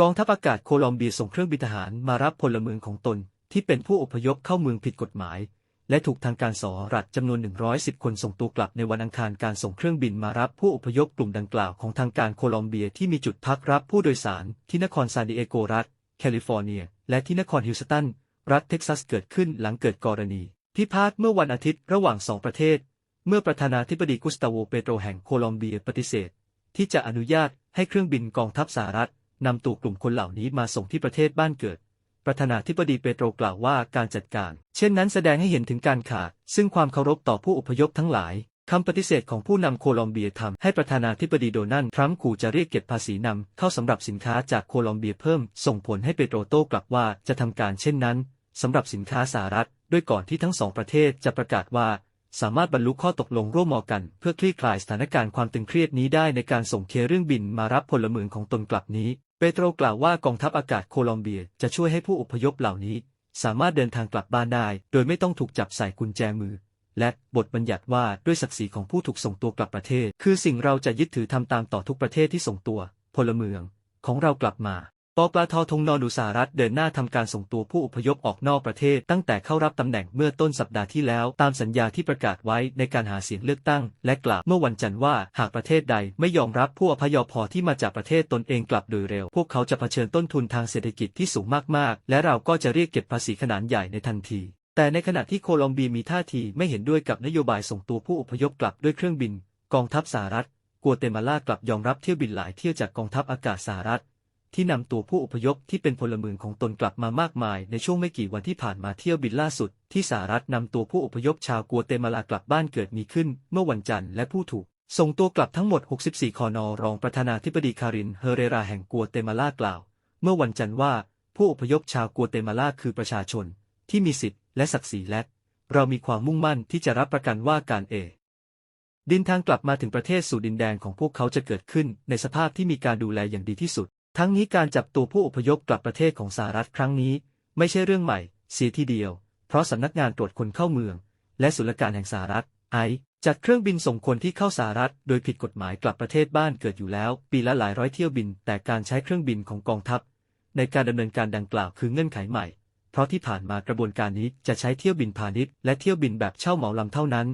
กองทัพอากาศโคลอมเบียส่งเครื่องบินทหารมารับพลเมืองของตน ที่เป็นผู้อพยพเข้าเมืองผิดกฎหมาย และถูกทางการสหรัฐจำนวน 110 คนส่งตัวกลับในวันอังคารการส่งเครื่องบินมารับผู้อพยพกลุ่มดังกล่าวของทางการโคลอมเบียที่มีจุดพักรับผู้โดยสารที่นครซานดิเอโกรัฐ แคลิฟอร์เนีย และที่นครฮิวสตัน รัฐเท็กซัสเกิดขึ้นหลังเกิดกรณี พิพาทเมื่อวันอาทิตย์ระหว่างสองประเทศ เมื่อประธานาธิบดีกุสตาโวเปโตรแห่งโคลอมเบียปฏิเสธ ที่จะอนุญาตให้เครื่องบินกองทัพสหรัฐ นำตัวกลุ่มคนเหล่านี้มาส่งที่ประเทศบ้านเกิด ประธานาธิบดีเปโตรกล่าวว่าการจัดการ เช่นนั้นแสดงให้เห็นถึงการขาด ซึ่งความเคารพต่อผู้อพยพทั้งหลายคำปฏิเสธของผู้นำโคลอมเบียทำให้ประธานาธิบดีโดนัลด์ทรัมป์ขู่จะเรียกเก็บภาษีนำเข้าสำหรับสินค้าจากโคลอมเบียเพิ่ม ส่งผลให้เปโตรโต้กลับว่าจะทำการเช่นนั้นสำหรับสินค้าสหรัฐ ด้วยก่อนที่ทั้งสองประเทศจะประกาศว่า สามารถบรรลุข้อตกลงร่วมมอกัน เพื่อคลี่คลายสถานการณ์ความตึงเครียดนี้ได้ในการส่งเครื่องบินมารับพลเมืองของตนกลับนี้ เปโตรกล่าวว่ากองทัพอากาศโคลอมเบียจะช่วยให้ผู้อพยพเหล่านี้ สามารถเดินทางกลับบ้านได้ โดยไม่ต้องถูกจับใส่กุญแจมือ และบทบัญญัติว่าด้วยศักดิ์ศรีของผู้ถูกส่งตัวกลับประเทศ คือสิ่งเราจะยึดถือทำตามต่อทุกประเทศที่ส่งตัว พลเมือง ของเรากลับมา ปปลาทธงนอดูสหรัฐเดินหน้าทำการส่งตัวผู้อพยพออกนอกประเทศ ตั้งแต่เข้ารับตำแหน่งเมื่อต้นสัปดาห์ที่แล้ว ตามสัญญาที่ประกาศไว้ในการหาเสียงเลือกตั้ง และกล่าวเมื่อวันจันทร์ว่าหากประเทศใดไม่ยอมรับผู้อพยพที่มาจากประเทศตนเองกลับโดยเร็ว พวกเขาจะเผชิญต้นทุนทางเศรษฐกิจที่สูงมากๆ และเราก็จะเรียกเก็บภาษีขนาดใหญ่ในทันทีแต่ในขณะที่โคลอมเบียมีท่าทีไม่เห็นด้วยกับนโยบายส่งตัวผู้อพยพกลับด้วยเครื่องบิน กองทัพสหรัฐ กัวเตมาลากลับยอมรับเที่ยวบินหลายเที่ยวจากกองทัพอากาศสหรัฐ ที่นำตัวผู้อพยพที่เป็นพลเมืองของตนกลับมามากมายในช่วงไม่กี่วันที่ผ่านมาเที่ยวบินล่าสุด ที่สหรัฐนำตัวผู้อพยพชาวกัวเตมาลากลับบ้านเกิดมีขึ้น เมื่อวันจันทร์และผู้ถูก ส่งตัวกลับทั้งหมด 64 คอนอรองประธานาธิบดีคาริน เฮเรราแห่งกัวเตมาลากล่าว เมื่อวันจันทร์ว่า ผู้อพยพชาวกัวเตมาลาคือประชาชน ที่มีสิทธิและศักดิ์ศรีและ เรามีความมุ่งมั่นที่จะรับประกันว่าการเอดินทางกลับมาถึงประเทศสู่ดินแดนของพวกเขาจะเกิดขึ้นในสภาพที่มีการดูแลอย่างดีที่สุด ทั้งนี้การจับตัวผู้อพยพกลับประเทศของสหรัฐครั้งนี้ ไม่ใช่เรื่องใหม่ เสียทีเดียว เพราะสำนักงานตรวจคนเข้าเมือง และศุลการแห่งสหรัฐไอจัดเครื่องบินส่งคนที่เข้าสหรัฐโดยผิดกฎหมายกลับประเทศบ้านเกิดอยู่แล้ว ปีละหลายร้อยเที่ยวบิน แต่การใช้เครื่องบินของกองทัพ ในการดำเนินการดังกล่าวคือเงื่อนไขใหม่ เพราะที่ผ่านมากระบวนการนี้จะใช้เที่ยวบินพาณิชย์และเที่ยวบินแบบเช่าเหมาลำเท่านั้น